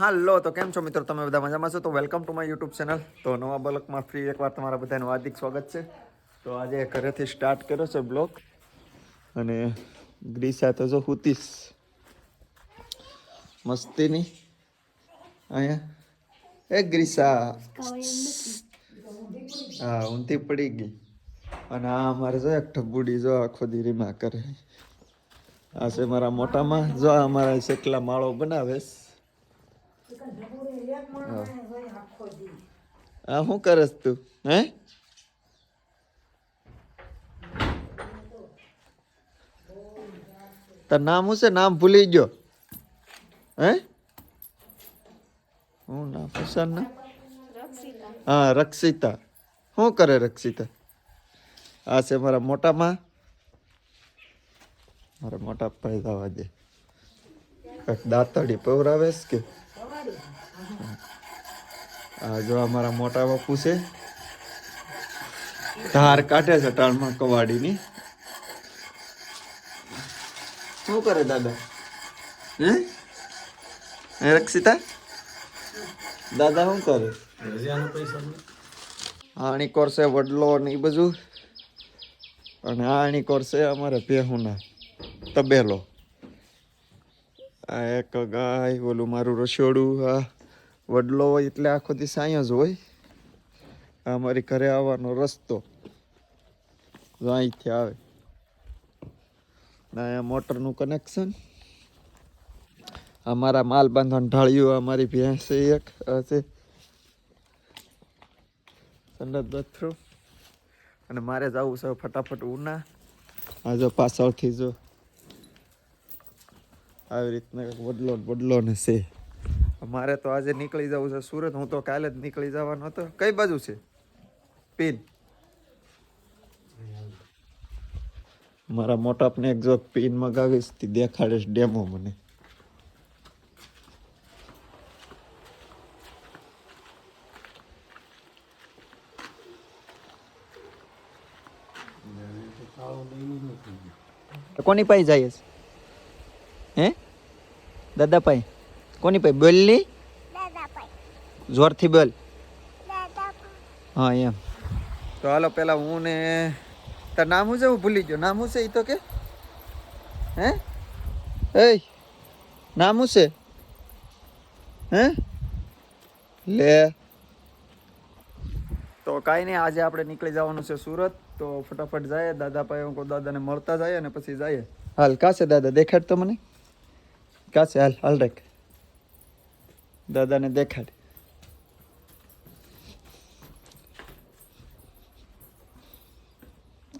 હાલો, તો કેમ છો મિત્રો? તમે બધા મજામાં છો? તો welcome to my YouTube channel તો નવા બ્લોકમાં ફ્રી એકવાર તમારા બધાનું હાર્દિક સ્વાગત છે. તો આજે ઘરેથી સ્ટાર્ટ કર્યો છે બ્લોક. અને ગ્રીસા તો જો હુતીશ મસ્તીની. અહીંયા. એ ગ્રીસા. હા, ઊંધી પડી ગઈ. અને આ અમારે જો એક ઠબુડી જો આખો ધીરીમાં રીમા કરે. આ છે મારા મોટામાં. જો અમારા શેકલા માળો બનાવે છે. આ શું કરસ તું? હે? તાર નામ શું છે? નામ ભૂલી ગયો. હે? હું નામ પસંદ ના હા, રક્ષિતા. શું કરે રક્ષિતા? આ છે મારા મોટામાં. મારા મોટા ભાઈ જવા દે. કાંઈક દાંતડી પવરાવેશ કે? જો અમારા મોટા બાપુ છે. ધાર કાઢે છે ટાણમાં કવાડીની. શું કરે દાદા? હે? હે રક્ષિતા? દાદા શું કરે? આણી કોરસે વડલો ને એ બધું. અને આણી કોરસે અમારે ભેહુના તબેલો. આ એક ગાય, ઓલું મારું રસોડું આ વડલો હોય એટલે આખો દિવસ અહીંયા જ હોય. આ અમારી ઘરે આવવાનો રસ્તો. અહીંથી આવે. અહીંયા મોટરનું કનેક્શન અમારા માલ બાંધવાનું ઢાળ્યું અમારી ભેંસ એક હશે છે સંડસ બાથરૂમ અને મારે જવું છે ફટાફટ ઉના. આ જો પાછળથી જો આવી રીતના વડલો વડલો ને છે. મારે તો આજે નીકળી જવું છે સુરત. હું તો કાલે જ નીકળી જવાનો હતો. કઈ બાજુ છે? પિન. મારા મોટાપને એક જોક પિન મગાવીશ, તે દેખાડીશ ડેમો મને. કોની પાસે જાય હે? દાદા પાસે. કોની પાસે બોલની? જોરથી બોલ. હા એમ. તો હાલો પેલા હું ને તાર નામ શું છે? હું ભૂલી ગયો. નામ શું છે એ તો કે? હે? એ નામ શું છે? હે? લે. તો કાંઈ નહીં આજે આપણે નીકળી જવાનું છે સુરત. તો ફટાફટ જાય દાદા પાસે હું કહું દાદાને મળતા જાય અને પછી જાય હાલ કા છે દાદા? દેખાડ તો મને. કા છે? હાલ હાલ રાખ. દાદાને દેખાડ.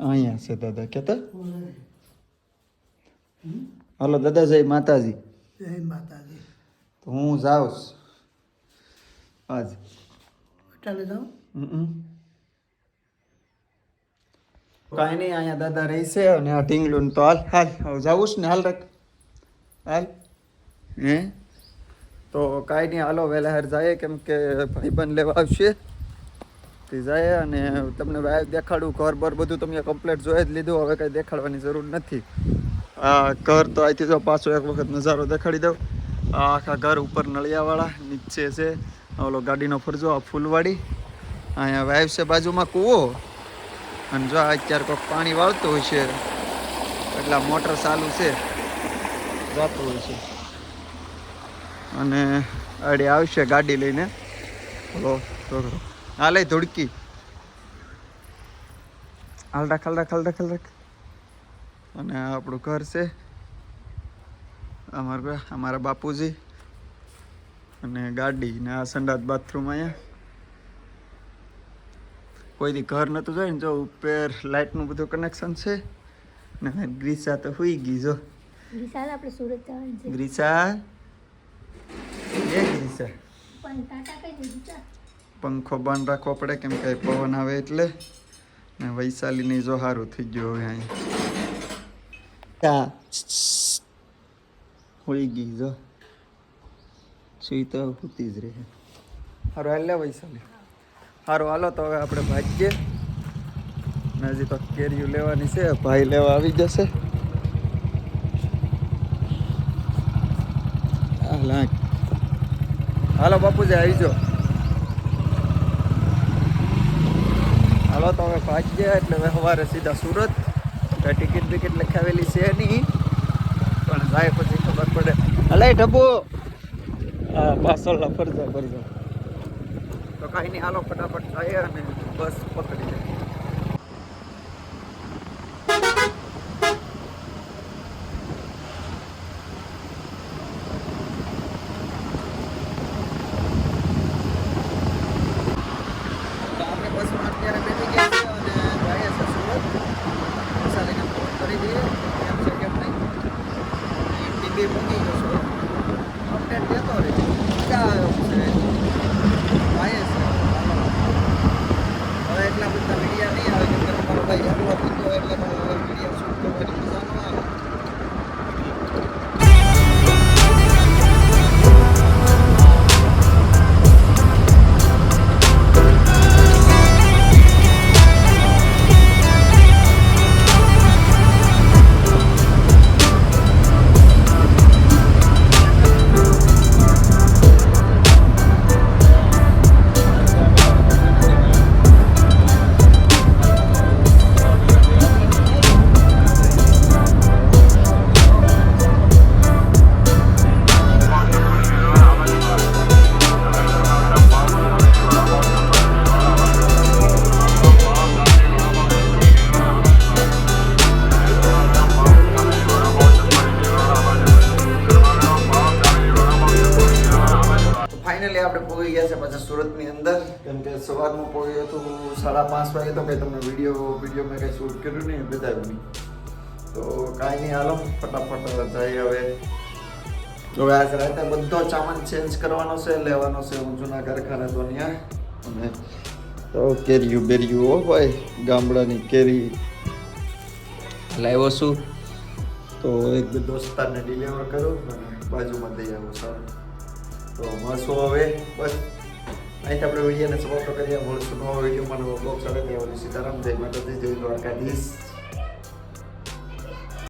અહીંયા છે દાદા કેતા? હલો દાદા જય માતાજી. જય માતાજી. તો હું જાઉં આજ. ચાલે જાઉં? કાંઈ નહીં અહીંયા દાદા રહી છે અને આ ઢીંગલું તો હાલ હાલ હવે ને હાલ રાખ. હાલ. હે? તો કાંઈ નહીં, હાલો, વહેલા હાર જાય કેમ કે ભાઈબંધ લેવા આવશે. તે જાય અને તમને દેખાડું, ઘર બર બધું તમે કમ્પ્લેટ જોઈ જ લીધું, હવે કંઈ દેખાડવાની જરૂર નથી. આ ઘર તો અહીંથી જો પાછો એક વખત નજારો દેખાડી દઉં. આ આખા ઘર ઉપર નળિયાવાળા, નીચે છે. ઓલો ગાડીનો ફરજો, આ ફૂલવાડી. અહીંયા વાઈફ છે બાજુમાં કૂવો. અને જો અત્યારે કોઈક પાણી વાળતું હોય છે, એટલે મોટર ચાલુ છે, જતું હોય છે. અને અડે આવશે ગાડી લઈને. હલો છોકરો હાલે. ધોડકી હાલ રાખ હાલ રાખ હાલ રાખ હાલ રાખ. અને આપણું ઘર છે. અમારા અમારા બાપુજી. અને ગાડી ને આ સંડાસ બાથરૂમ અહીંયા. કોઈ દી ઘર નતું જોઈ ને જો ઉપર લાઇટનું બધું કનેક્શન છે. ને ગ્રીસા તો હુઈ ગઈ જો. ગ્રીસા આપણે સુરત જવાનું છે. ગ્રીસા પંખો બંધ રાખવો પડે કેમ કે પવન આવે એટલે. ને વૈશાલીની જો સારું થઈ ગયું હવે અહીં હોઈ ગઈ જો. સુઈ તો હોતી જ રહે. સારું હાલ વૈશાલી. સારું હાલો તો હવે આપણે ભાગીએ. ને હજી તો કેરીઓ લેવાની છે ભાઈ લેવા આવી જશે. લાગ હાલો બાપુજી, આવી જો હાલો, તો અમે ભાગ ગયા એટલે હવે સવારે સીધા સુરત. ટિકિટ બિકિટ લખાવેલી છે નહીં. પણ જાય પછી ખબર પડે. હલે ઢબુ. હા પાછળ ફરજો ફરજો. તો કાંઈ નહીં, હાલો, ફટાફટ જાય અને બસ પકડી જાય ફાઇનલી આપણે પહોંચી ગયા છે પાછા સુરતની અંદર. કેમ કે સવારમાં પહોંચ્યો હતું સાડા પાંચ વાગે તો કંઈ તમને વીડિયો વીડિયો મેં કંઈ શૂટ કર્યું નહીં બતાવ્યું નહીં. તો કાંઈ નહીં હાલો ફટાફટ જઈએ હવે. હવે આજ રાતે બધો સામાન ચેન્જ કરવાનો છે લેવાનો છે હું જૂના કારખાના તો ત્યાં અને તો કેરીયું બેરીયું હો ભાઈ ગામડાની કેરી. લાવ્યો છું. તો એક બે દોસ્તારને ડિલિવર કરું અને બાજુમાં દઈ આવું સારું. તો મળશું હવે? બસ. અહીંથી આપણે વિડીયોને સમાપ્ત કરીએ. મળશું નવો વિડીયોમાં નવો બ્લોગ સાથે. સીતારામ, જય માતાજી, જય દ્વારકાધીશ.